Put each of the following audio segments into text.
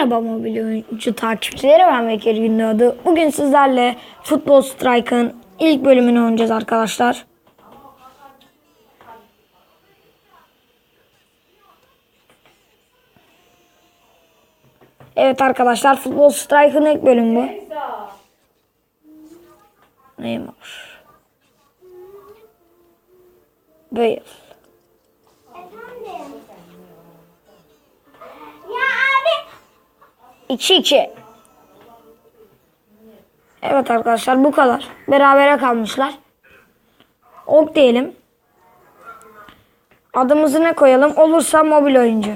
Merhaba mobil oyuncu takipçileri ben Bekir Gündoğdu. Bugün sizlerle Futbol Strike'ın ilk bölümünü oynayacağız arkadaşlar. Evet arkadaşlar Futbol Strike'ın ilk bölümü bu. Neymar. Bale. 2-2. Evet arkadaşlar bu kadar. Berabere kalmışlar. Ok diyelim. Adımızı ne koyalım? Olursa mobil oyuncu.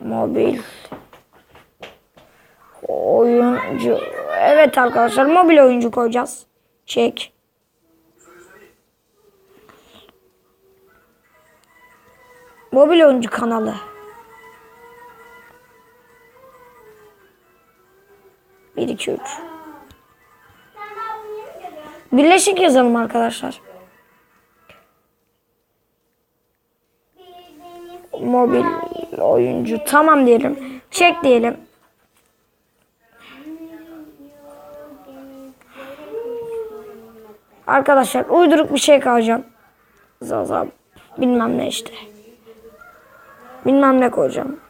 Mobil oyuncu. Evet arkadaşlar mobil oyuncu koyacağız. Çek. Mobil oyuncu kanalı. Bir, iki, üç. Birleşik yazalım arkadaşlar. Mobil oyuncu. Tamam diyelim. Çek diyelim. Arkadaşlar uyduruk bir şey koyacağım. Zaza bilmem ne işte. Bilmem ne koyacağım.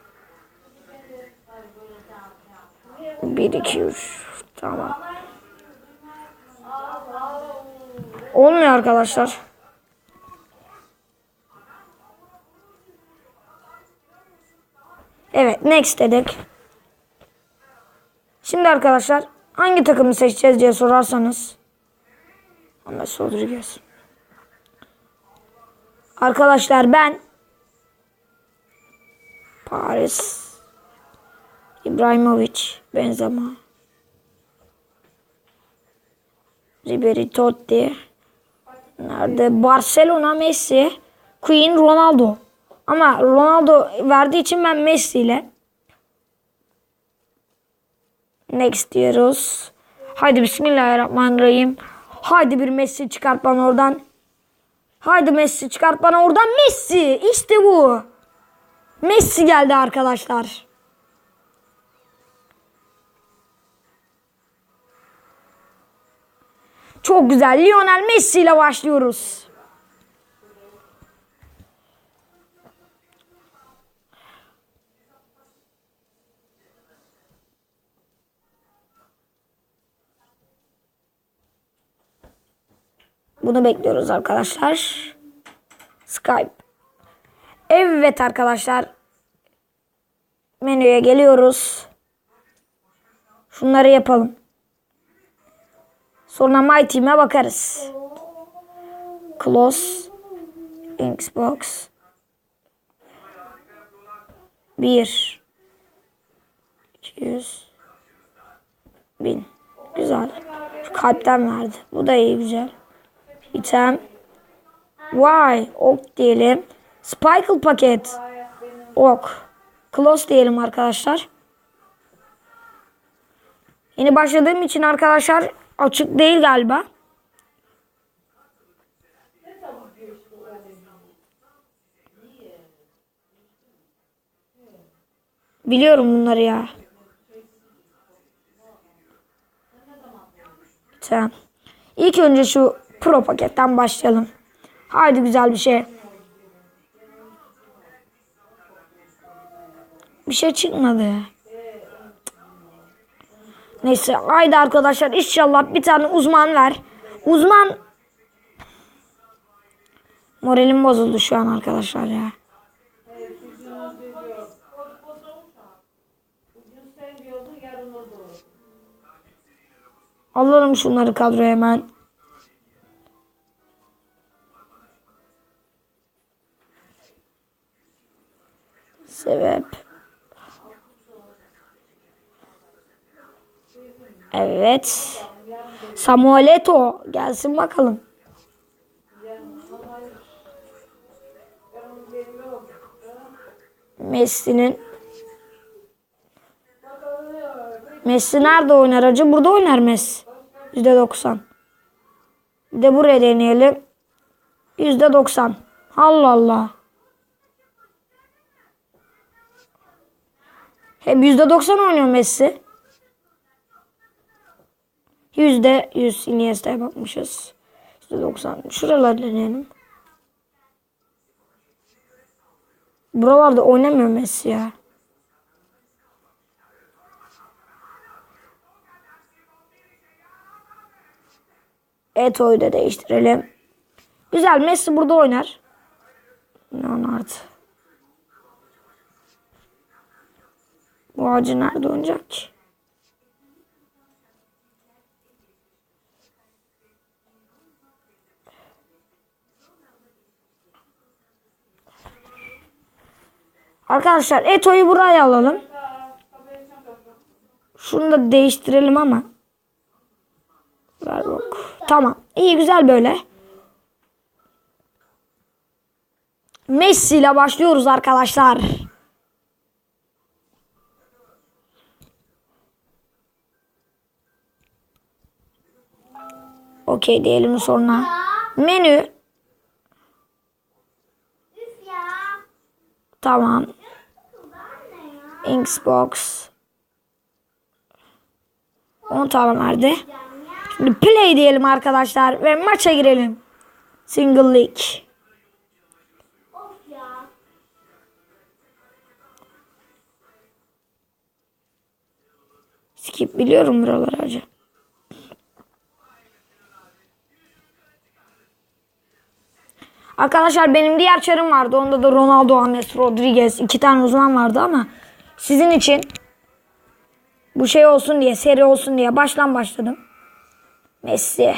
1 2 3 tamam. Olmuyor arkadaşlar. Evet next dedik. Şimdi arkadaşlar hangi takımı seçeceğiz diye sorarsanız Ahmet Rodriguez. Arkadaşlar ben Paris İbrahimovic Benzema Ribery Totti Nerede? Barcelona Messi Queen Ronaldo ama Ronaldo verdiği için ben Messi ile Next diyoruz. Haydi Bismillahirrahmanirrahim. Haydi bir Messi çıkart bana oradan. Haydi Messi çıkart bana oradan Messi. İşte bu. Messi geldi arkadaşlar. Çok güzel. Lionel Messi ile başlıyoruz. Bunu bekliyoruz arkadaşlar. Skype. Evet arkadaşlar. Menüye geliyoruz. Şunları yapalım. Sonra My Team'e bakarız. Close. Xbox. 1 200 1000 Güzel. Şu kalpten verdi. Bu da iyi güzel. İtem. Vay. Ok diyelim. Spikle paket. Ok. Close diyelim arkadaşlar. Yeni başladığım için arkadaşlar açık değil galiba. Biliyorum bunları ya. Tamam. İlk önce şu pro paketten başlayalım. Haydi güzel bir şey. Bir şey çıkmadı. Neyse haydi arkadaşlar inşallah bir tane uzman ver. Uzman Moralim bozuldu şu an arkadaşlar ya. Alırım şunları kadroya hemen. Sebep. Evet. Samuel Eto'o gelsin bakalım. Messi'nin Messi nerede oynar acı? Burada oynar Messi. %90. Bir de buraya deneyelim. %90. Allah Allah. Hep %90 oynuyor Messi. %100 Iniesta'ya bakmışız. %90. Şuraları deneyelim. Buralarda oynamıyor Messi ya. Eto'yu da değiştirelim. Güzel Messi burada oynar. Leonard. Bu ağacı nerede oynayacak ki? Arkadaşlar Eto'yu buraya alalım. Şunu da değiştirelim ama. Ver bak. Tamam. İyi güzel böyle. Messi ile başlıyoruz arkadaşlar. Okey diyelim sonra. Menü. Tamam. Xbox. 10 tane verdi. Şimdi play diyelim arkadaşlar ve maça girelim. Single League. Skip biliyorum buraları acı. Arkadaşlar benim diğer çarım vardı. Onda da Ronaldo, James Rodriguez. iki tane uzman vardı ama sizin için bu şey olsun diye, seri olsun diye baştan başladım. Messi.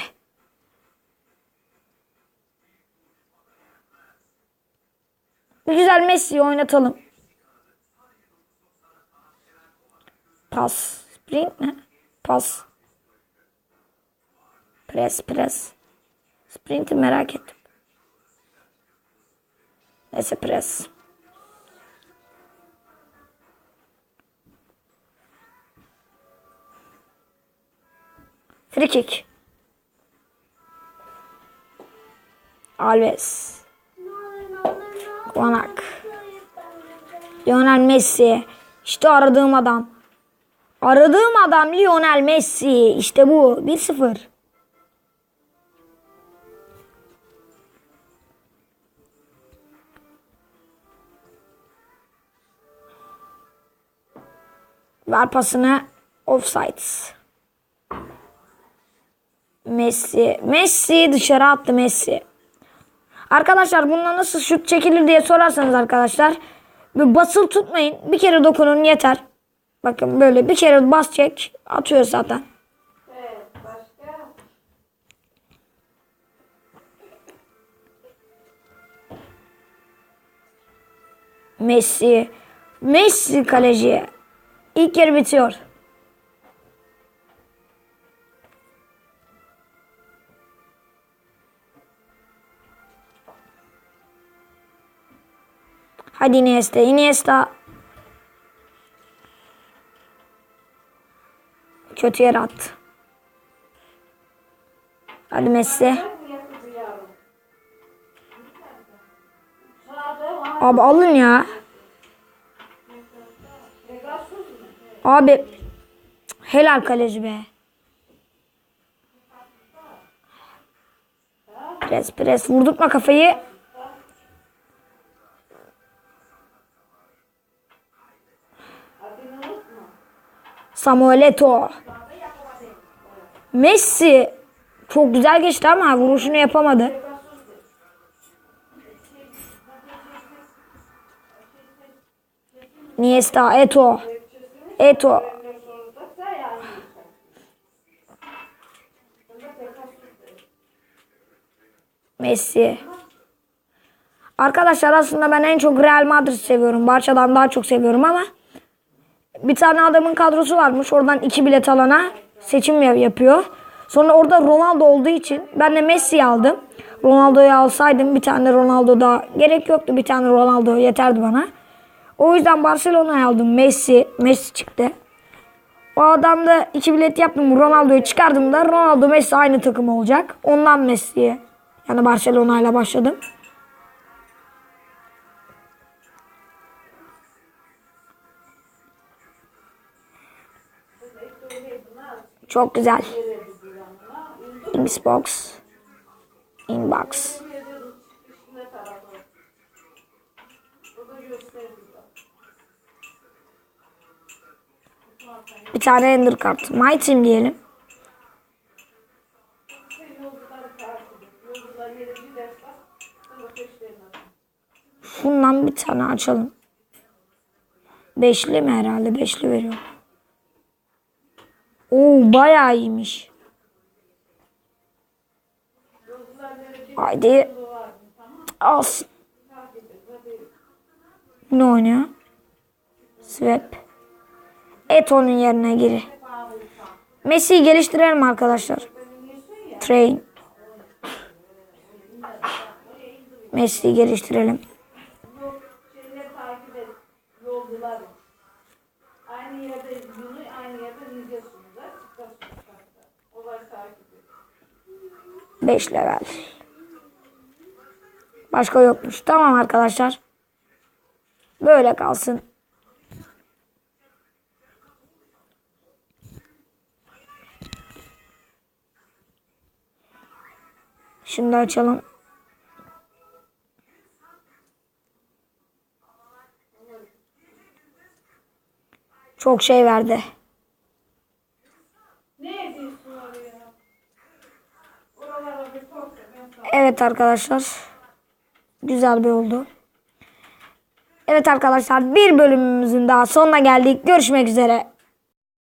Güzel Messi'yi oynatalım. Pas. Sprint ne? Pas. Pres pres. Sprint'i merak ettim. Neyse pres. Free. Alves. Konak. Lionel Messi. İşte aradığım adam. Aradığım adam Lionel Messi. İşte bu. 1-0. Ver pasını. Offsides. Messi. Messi dışarı attı Messi. Arkadaşlar bununla nasıl şut çekilir diye sorarsanız arkadaşlar bir basılı tutmayın. Bir kere dokunun yeter. Bakın böyle bir kere bas çek atıyor zaten. Messi. Messi kaleci. İlk yarı bitiyor. Hadi Iniesta. Iniesta. Kötü yere attı. Hadi Messi. Abi alın ya. Abi helal kaleci be. Pres pres vurdurtma kafayı. Samuel Eto'o. Messi çok güzel geçti ama vuruşunu yapamadı. Niesta, Eto. Eto. Messi. Arkadaşlar aslında ben en çok Real Madrid seviyorum. Barça'dan daha çok seviyorum ama bir tane adamın kadrosu varmış. Oradan iki bilet alana seçim ya- yapıyor. Sonra orada Ronaldo olduğu için ben de Messi'yi aldım. Ronaldo'yu alsaydım bir tane Ronaldo daha gerek yoktu. Bir tane Ronaldo yeterdi bana. O yüzden Barcelona'yı aldım. Messi, Messi çıktı. O adam da iki bilet yaptım. Ronaldo'yu çıkardım da Ronaldo Messi aynı takım olacak. Ondan Messi'ye yani Barcelona ile başladım. Çok güzel. Xbox. Inbox. Bir tane Ender kart. My Team diyelim. Şundan bir tane açalım. Beşli mi herhalde? Beşli veriyor. Oo bayağı iyiymiş. Haydi. Alsın. Ne oynuyor? Swap. Eto'nun yerine giri. Messi'yi geliştirelim arkadaşlar. Train. Messi'yi geliştirelim. 5 level. Başka yokmuş. Tamam arkadaşlar. Böyle kalsın. Şimdi açalım. Çok şey verdi. Ne ediyorsun oraya? Oralara bir kork. Ben Arkadaşlar. Güzel bir oldu. Evet arkadaşlar bir bölümümüzün daha sonuna geldik. Görüşmek üzere.